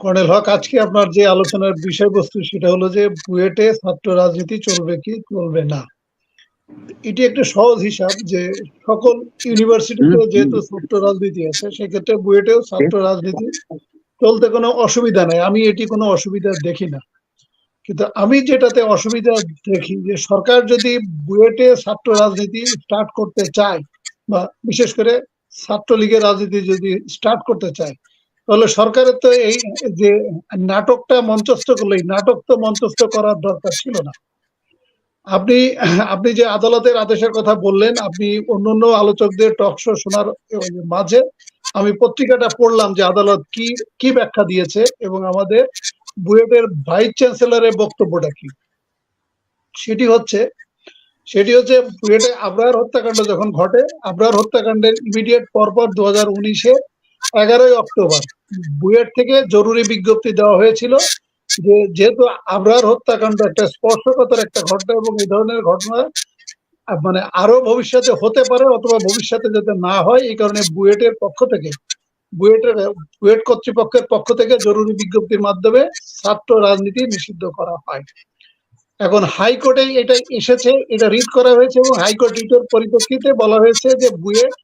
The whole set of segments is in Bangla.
কর্নেল হক আজকে আপনার যে আলোচনার বিষয়বস্তু সেটা হলো যে বুয়েটে ছাত্র রাজনীতি চলবে কি চলবে না। এটি একটা সহজ হিসাব যে সকল ইউনিভার্সিটিতে যেহেতু ছাত্র রাজনীতি আছে সেক্ষেত্রে বুয়েটেও ছাত্র রাজনীতি চলতে কোনো অসুবিধা নাই। আমি এটি কোনো অসুবিধা দেখি না। কিন্তু আমি যেটাতে অসুবিধা দেখি যে সরকার যদি বুয়েটে ছাত্র রাজনীতি স্টার্ট করতে চায় বা বিশেষ করে ছাত্রলীগের রাজনীতি যদি স্টার্ট করতে চায় তাহলে সরকারের তো এই যে নাটকটা মঞ্চস্থ করল, এই নাটক তো মঞ্চস্থ করার দরকার ছিল না। আপনি আপনি যে আদালতের আদেশের কথা বললেন, আপনি অন্যান্য আলোচকদের টক শো শোনার মাঝে আমি পত্রিকাটা পড়লাম যে আদালত কি কি ব্যাখ্যা দিয়েছে এবং আমাদের বুয়েটের ভাইস চ্যান্সেলরের বক্তব্যটা কি। সেটি হচ্ছে সেটি হচ্ছে বুয়েটে আবরার হত্যাকাণ্ড যখন ঘটে, আবরার হত্যাকাণ্ডের ইমিডিয়েট পরপর দু হাজার উনিশে এগারোই অক্টোবর। বুয়েট থেকে জরুরি বিজ্ঞপ্তি দেওয়া হয়েছিল যে যেহেতু আবরার হত্যাকাণ্ড একটা স্পর্শকতার একটা ঘটনা এবং এই ধরনের ঘটনা মানে আরও ভবিষ্যতে হতে পারে অথবা ভবিষ্যতে যাতে না হয়, এই কারণে বুয়েটের পক্ষ থেকে, বুয়েটের, বুয়েট কর্তৃপক্ষের পক্ষ থেকে জরুরি বিজ্ঞপ্তির মাধ্যমে ছাত্র রাজনীতি নিষিদ্ধ করা হয়। এখন হাইকোর্টে এটা এসেছে, এটা রিড করা হয়েছে এবং হাইকোর্ট রিটের পরিপ্রেক্ষিতে বলা হয়েছে যে বুয়েট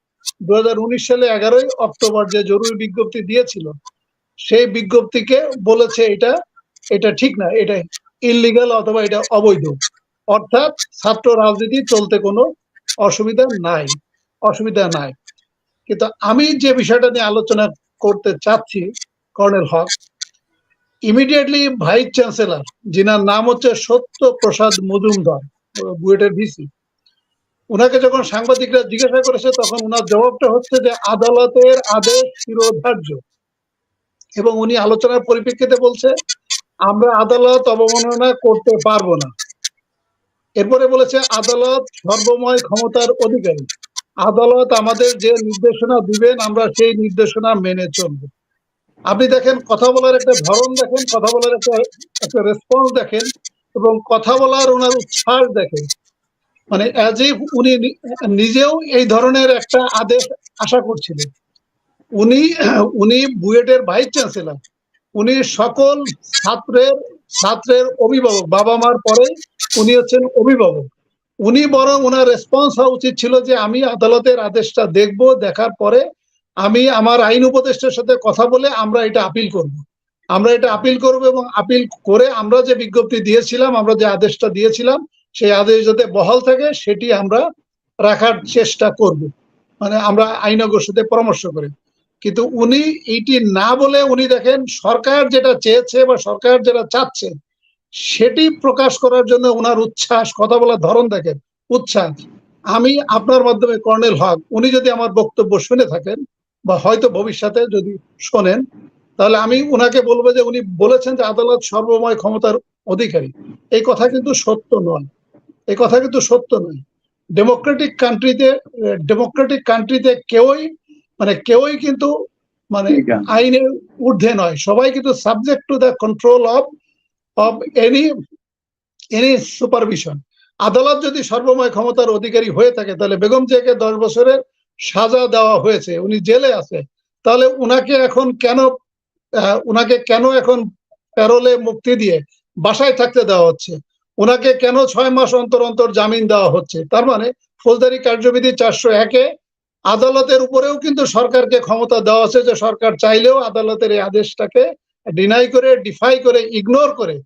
সালে এগারোই অক্টোবর যে জরুরি বিজ্ঞপ্তি দিয়েছিল, সেই বিজ্ঞপ্তিকে বলেছে এটা এটা ঠিক না, এটা ইলিগাল অথবা এটা অবৈধ। অর্থাৎ ছাত্র রাজনীতি চলতে কোনো অসুবিধা নাই অসুবিধা নাই। কিন্তু আমি যে বিষয়টা নিয়ে আলোচনা করতে চাচ্ছি, colonel Haque immediately vice chancellor যিনার নাম হচ্ছে সত্য প্রসাদ মজুমদার, বুয়েটের ভিসি উনাকে যখন সাংবাদিকরা জিজ্ঞাসা করেছে, তখন উনার জবাবটা হচ্ছে যে আদালতের আদেশ শিরোধার্য এবং উনি আলোচনার পরিপ্রেক্ষিতে বলছে, আমরা আদালত অবমাননা করতে পারব না। এরপরে বলেছে, আদালত সর্বময় ক্ষমতার অধিকারী। আদালত আমাদের যে নির্দেশনা দিবেন, আমরা সেই নির্দেশনা মেনে চলব। আপনি দেখেন, কথা বলার একটা ধরন দেখেন, কথা বলার একটা একটা রেসপন্স দেখেন, এবং কথা বলার ওনার উচ্ছ্বাস দেখেন। মানে উনি নিজেও এই ধরনের একটা আদেশ আশা করছিলেন। উনি উনি বুয়েটের ভাইস চ্যান্সেলর। উনি সকল ছাত্রের ছাত্রের অভিভাবক বাবা মার পরে উনি হচ্ছেন অভিভাবক। উনি বরং ওনার রেসপন্স হওয়া উচিত ছিল যে, আমি আদালতের আদেশটা দেখব, দেখার পরে আমি আমার আইন উপদেষ্টার সাথে কথা বলে আমরা এটা আপিল করব। আমরা এটা আপিল করব এবং আপিল করে আমরা যে বিজ্ঞপ্তি দিয়েছিলাম, আমরা যে আদেশটা দিয়েছিলাম সেই আদেশ যাতে বহাল থাকে, সেটি আমরা রাখার চেষ্টা করব। মানে আমরা আইনজ্ঞর সাথে পরামর্শ করে। কিন্তু উনি এইটি না বলে উনি দেখেন, সরকার যেটা চেয়েছে বা সরকার যেটা চাচ্ছে, সেটি প্রকাশ করার জন্য ওনার উচ্ছ্বাস, কথা বলার ধরন দেখেন, উচ্ছ্বাস। আমি আপনার মাধ্যমে কর্নেল হক, উনি যদি আমার বক্তব্য শুনে থাকেন বা হয়তো ভবিষ্যতে যদি শোনেন, তাহলে আমি উনাকে বলব যে উনি বলেছেন যে আদালত সর্বময় ক্ষমতার অধিকারী। এই কথা কিন্তু সত্য নয়। এই কথা কিন্তু সত্য নয়। ডেমোক্রেটিক কান্ট্রিতে ডেমোক্রেটিক কান্ট্রিতে কেউই মানে কেউই কিন্তু মানে আইনের ঊর্ধ্বে নয়। সবাই কিন্তু subject to the control of of any any supervision আদালত যদি সর্বময় ক্ষমতার অধিকারী হয়ে থাকে তাহলে বেগম জিয়াকে দশ বছরের সাজা দেওয়া হয়েছে উনি জেলে আছে। তাহলে উনাকে এখন কেন উনাকে কেন এখন প্যারোলে মুক্তি দিয়ে বাসায় থাকতে দেওয়া হচ্ছে? ওনাকে কেন ছয় মাস অন্তর অন্তর জামিন দেওয়া হচ্ছে? তার মানে ফৌজদারি কার্যবিধি চারশো একে, আদালতের উপরেও কিন্তু সরকারকে ক্ষমতা দেওয়া আছে যে সরকার চাইলেও আদালতের এই আদেশটাকে ডিনাই করে ডিফাই করে ইগনোর করে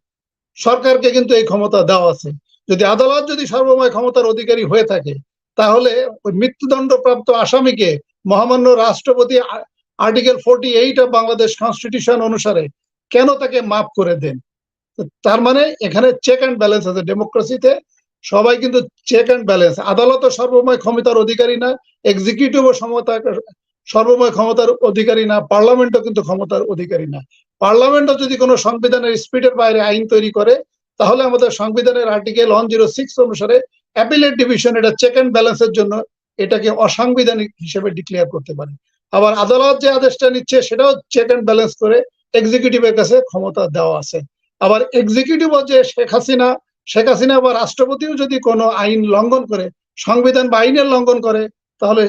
সরকারকে কিন্তু এই ক্ষমতা দেওয়া আছে। যদি আদালত যদি সর্বময় ক্ষমতার অধিকারী হয়ে থাকে, তাহলে ওই মৃত্যুদণ্ডপ্রাপ্ত আসামিকে মহামান্য রাষ্ট্রপতি article forty eight of Bangladesh constitution অনুসারে কেন তাকে মাফ করে দেন? তার মানে এখানে চেক অ্যান্ড ব্যালেন্স আছে। ডেমোক্রেসিতে সবাই কিন্তু চেক অ্যান্ড ব্যালেন্স আদালত সর্বময় ক্ষমতার অধিকারী না এক্সিকিউটিভও ক্ষমতা সর্বময় ক্ষমতার অধিকারী না পার্লামেন্টও কিন্তু ক্ষমতার অধিকারী না। পার্লামেন্টও যদি কোনো সংবিধানের স্পিডের বাইরে আইন তৈরি করে, তাহলে আমাদের সংবিধানের আর্টিকেল ওয়ান জিরো সিক্স অনুসারে অ্যাপিলেট ডিভিশন এটা চেক অ্যান্ড ব্যালেন্সের জন্য এটাকে অসাংবিধানিক হিসেবে ডিক্লেয়ার করতে পারে। আবার আদালত যে আদেশটা নিচ্ছে, সেটাও চেক অ্যান্ড ব্যালেন্স করে এক্সিকিউটিভের কাছে ক্ষমতা দেওয়া আছে। আবার এক্সিকিউটিভ যে শেখ হাসিনা শেখ হাসিনা বা রাষ্ট্রপতিও যদি কোনো আইন লঙ্ঘন করে, সংবিধান বা আইনের লঙ্ঘন করে, তাহলে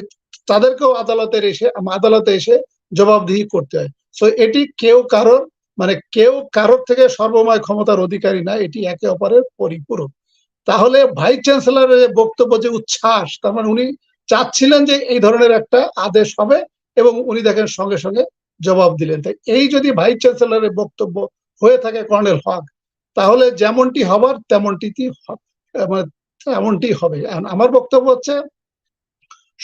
তাদেরকেও আদালতের এসে, আদালতে এসে জবাবদিহি করতে হয়। সো এটি কেউ কারোর মানে কেউ কারোর থেকে সর্বময় ক্ষমতার অধিকারী না, এটি একে অপরের পরিপূরক। তাহলে ভাইস চ্যান্সেলরের বক্তব্য, যে উচ্ছ্বাস, তার মানে উনি চাচ্ছিলেন যে এই ধরনের একটা আদেশ হবে এবং উনি দেখেন সঙ্গে সঙ্গে জবাব দিলেন। তাই এই যদি ভাইস চ্যান্সেলরের বক্তব্য হয়ে থাকে কর্নেল হক। তাহলে যেমনটি হবার, তেমনটি মানে এমনটি হবে। আমার বক্তব্য হচ্ছে,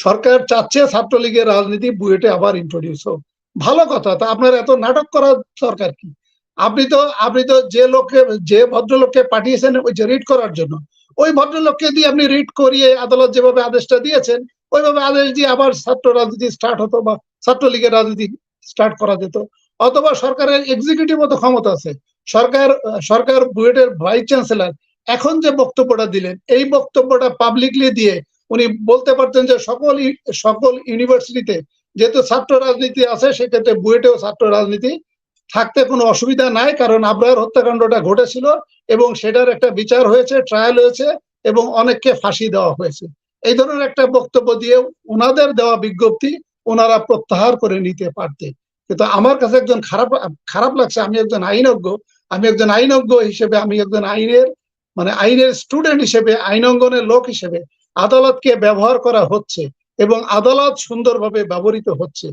সরকার চাচ্ছে ছাত্রলীগের রাজনীতি বুয়েটে আবার ইন্ট্রোডিউস হোক। ভালো কথা, তা আপনার এত নাটক করার দরকার কি? আপনি তো আপনি তো যে লোককে, যে ভদ্রলোককে পাঠিয়েছেন ওই যে রিড করার জন্য, ওই ভদ্রলোককে দিয়ে আপনি রিড করিয়ে আদালত যেভাবে আদেশটা দিয়েছেন, ওইভাবে আদেশ দিয়ে আবার ছাত্র রাজনীতি স্টার্ট হতো বা ছাত্রলীগের রাজনীতি স্টার্ট করা যেত। অথবা সরকারের এক্সিকিউটিভ মতো ক্ষমতা আছে। সরকার সরকার বুয়েটের ভাইস চ্যান্সেলর এখন যে বক্তব্যটা দিলেন, এই বক্তব্যটা পাবলিকলি দিয়ে উনি বলতে পারতেন যে সকল সকল ইউনিভার্সিটিতে যেহেতু ছাত্র রাজনীতি আছে, সেক্ষেত্রে বুয়েটেও ছাত্র রাজনীতি থাকতে কোনো অসুবিধা নাই, কারণ আবরার হত্যাকাণ্ডটা ঘটেছিল এবং সেটার একটা বিচার হয়েছে ট্রায়াল হয়েছে এবং অনেককে ফাঁসি দেওয়া হয়েছে। এই ধরনের একটা বক্তব্য দিয়ে ওনাদের দেওয়া বিজ্ঞপ্তি ওনারা প্রত্যাহার করে নিতে পারতেন। কিন্তু আমার কাছে একজন খারাপ খারাপ লাগছে। আমি একজন আইনজ্ঞ। আমি একজন আইনজ্ঞ হিসেবে, আমি একজন আইনের মানে আইনের স্টুডেন্ট হিসেবে আইনঙ্গনের লোক হিসেবে আদালতকে ব্যবহার করা হচ্ছে এবং আদালত সুন্দরভাবে ব্যবহৃত হচ্ছে।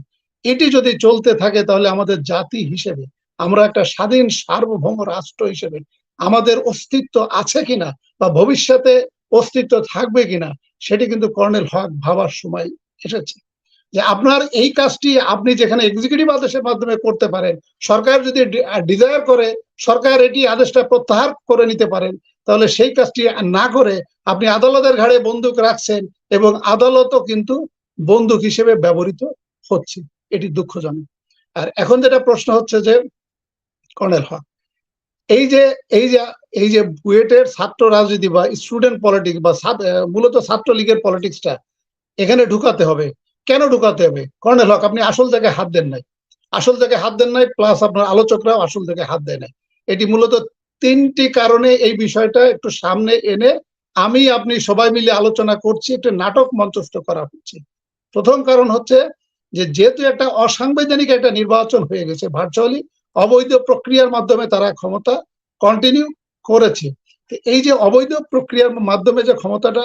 এটি যদি চলতে থাকে তাহলে আমাদের জাতি হিসেবে, আমরা একটা স্বাধীন সার্বভৌম রাষ্ট্র হিসেবে আমাদের অস্তিত্ব আছে কিনা বা ভবিষ্যতে অস্তিত্ব থাকবে কিনা, সেটি কিন্তু কর্নেল হক ভাবার সময় এসেছে। যে আপনার এই কাজটি আপনি যেখানে এক্সিকিউটিভ আদেশের মাধ্যমে করতে পারেন, সরকার যদি ডিজায়ার করে, সরকার এটি আদেশটা প্রত্যাহার করে নিতে পারেন, তাহলে সেই কাজটি না করে আপনি আদালতের ঘাড়ে বন্দুক রাখছেন এবং আদালতও কিন্তু বন্দুক হিসেবে ব্যবহৃত হচ্ছে। এটি দুঃখজনক। আর এখন যেটা প্রশ্ন হচ্ছে যে, কর্নেল হক, এই যে এই যে এই যে বুয়েটের ছাত্র রাজনীতি বা স্টুডেন্ট পলিটিক্স বা মূলত ছাত্র লীগের পলিটিক্সটা এখানে ঢুকাতে হবে। কেন ঢুকাতে হবে? কর্নেল হক, আপনি আসল জায়গায় হাত দেন নাই। আসল জায়গায় হাত দেন নাই প্লাস আপনার আলোচকরাও আসল জায়গায় হাত দেয় নাই। এটি মূলত তিনটি কারণে এই বিষয়টা একটু সামনে এনে আমি, আপনি সবাই মিলে আলোচনা করছি, একটা নাটক মঞ্চস্থ করা হচ্ছে। প্রথম কারণ হচ্ছে যে, যেহেতু একটা অসাংবিধানিক একটা নির্বাচন হয়ে গেছে, ভার্চুয়ালি অবৈধ প্রক্রিয়ার মাধ্যমে তারা ক্ষমতা কন্টিনিউ করেছে। এই যে অবৈধ প্রক্রিয়ার মাধ্যমে যে ক্ষমতাটা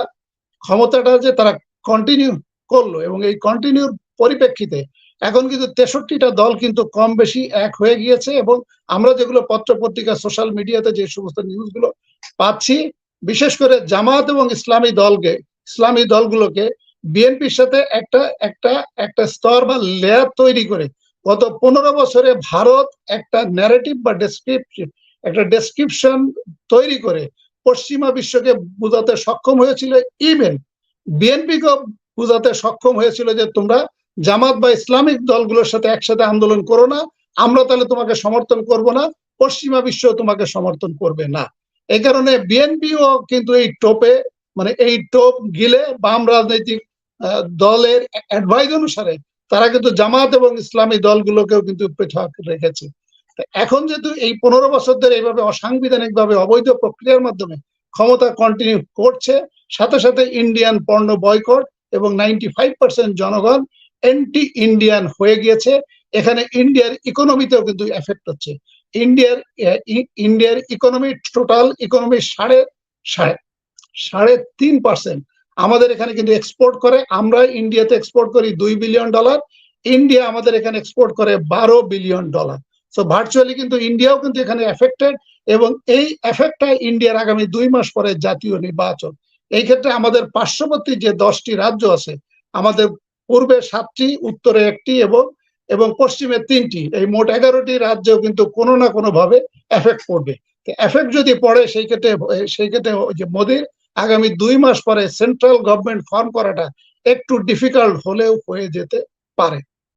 ক্ষমতাটা যে তারা কন্টিনিউ করল এবং এই কন্টিনিউর পরিপ্রেক্ষিতে এখন কিন্তু তেষট্টিটা দল কিন্তু কম বেশি এক হয়ে গিয়েছে এবং আমরা যেগুলো পত্র পত্রিকা সোশ্যাল মিডিয়াতে যে সমস্ত নিউজগুলো পাচ্ছি, বিশেষ করে জামাত এবং ইসলামী দলকে, ইসলামী দলগুলোকে বিএনপির সাথে একটা একটা একটা স্তর বা লেয়ার তৈরি করে গত পনেরো বছরে ভারত একটা ন্যারেটিভ বা ডেসক্রিপশন একটা ডেসক্রিপশন তৈরি করে পশ্চিমা বিশ্বকে বোঝাতে সক্ষম হয়েছিল ইভেন বিএনপিকেও বোঝাতে সক্ষম হয়েছিল যে তোমরা জামাত বা ইসলামিক দলগুলোর সাথে একসাথে আন্দোলন করো না, আমরা তাহলে তোমাকে সমর্থন করব না, পশ্চিমা বিশ্ব তোমাকে সমর্থন করবে না। এই কারণে বিএনপিও কিন্তু এই টোপে মানে এই টোপ গিলে বাম রাজনৈতিক দলের অ্যাডভাইস অনুসারে তারা কিন্তু জামাত এবং ইসলামী দলগুলোকেও কিন্তু পৃথক রেখেছে। এখন যেহেতু এই পনেরো বছর ধরে এইভাবে অসাংবিধানিক ভাবে অবৈধ প্রক্রিয়ার মাধ্যমে ক্ষমতা কন্টিনিউ করছে, সাথে সাথে ইন্ডিয়ান পণ্য বয়কট এবং নাইনটি ফাইভ পার্সেন্ট জনগণ এন্টি ইন্ডিয়ান হয়ে গিয়েছে। এখানে ইন্ডিয়ার ইকোনমিতেও কিন্তু এফেক্ট হচ্ছে। ইন্ডিয়ার ইন্ডিয়ার ইকোনমি টোটাল ইকোনমি সাড়ে সাড়ে সাড়ে তিন পার্সেন্ট আমাদের এখানে কিন্তু এক্সপোর্ট করে, আমরা ইন্ডিয়াতে এক্সপোর্ট করি দুই বিলিয়ন ডলার ইন্ডিয়া আমাদের এখানে এক্সপোর্ট করে বারো বিলিয়ন ডলার সো ভার্চুয়ালি কিন্তু ইন্ডিয়াও কিন্তু এখানে এফেক্টেড এবং এই এফেক্টটা ইন্ডিয়ার আগামী দুই মাস পরে জাতীয় নির্বাচন। এই ক্ষেত্রে আমাদের পার্শ্ববর্তী যে দশটি রাজ্য আছে, আমাদের পূর্বে সাতটি, উত্তরে একটি এবং এবং পশ্চিমে তিনটি, এই মোট এগারোটি রাজ্য কিন্তু কোনো না কোনো ভাবে এফেক্ট পড়বে এফেক্ট যদি পড়ে, সেই ক্ষেত্রে সেই ক্ষেত্রে যে মোদীর আগামী দুই মাস পরে সেন্ট্রাল গভর্নমেন্ট ফর্ম করাটা একটু ডিফিকাল্ট হলেও হয়ে যেতে পারে।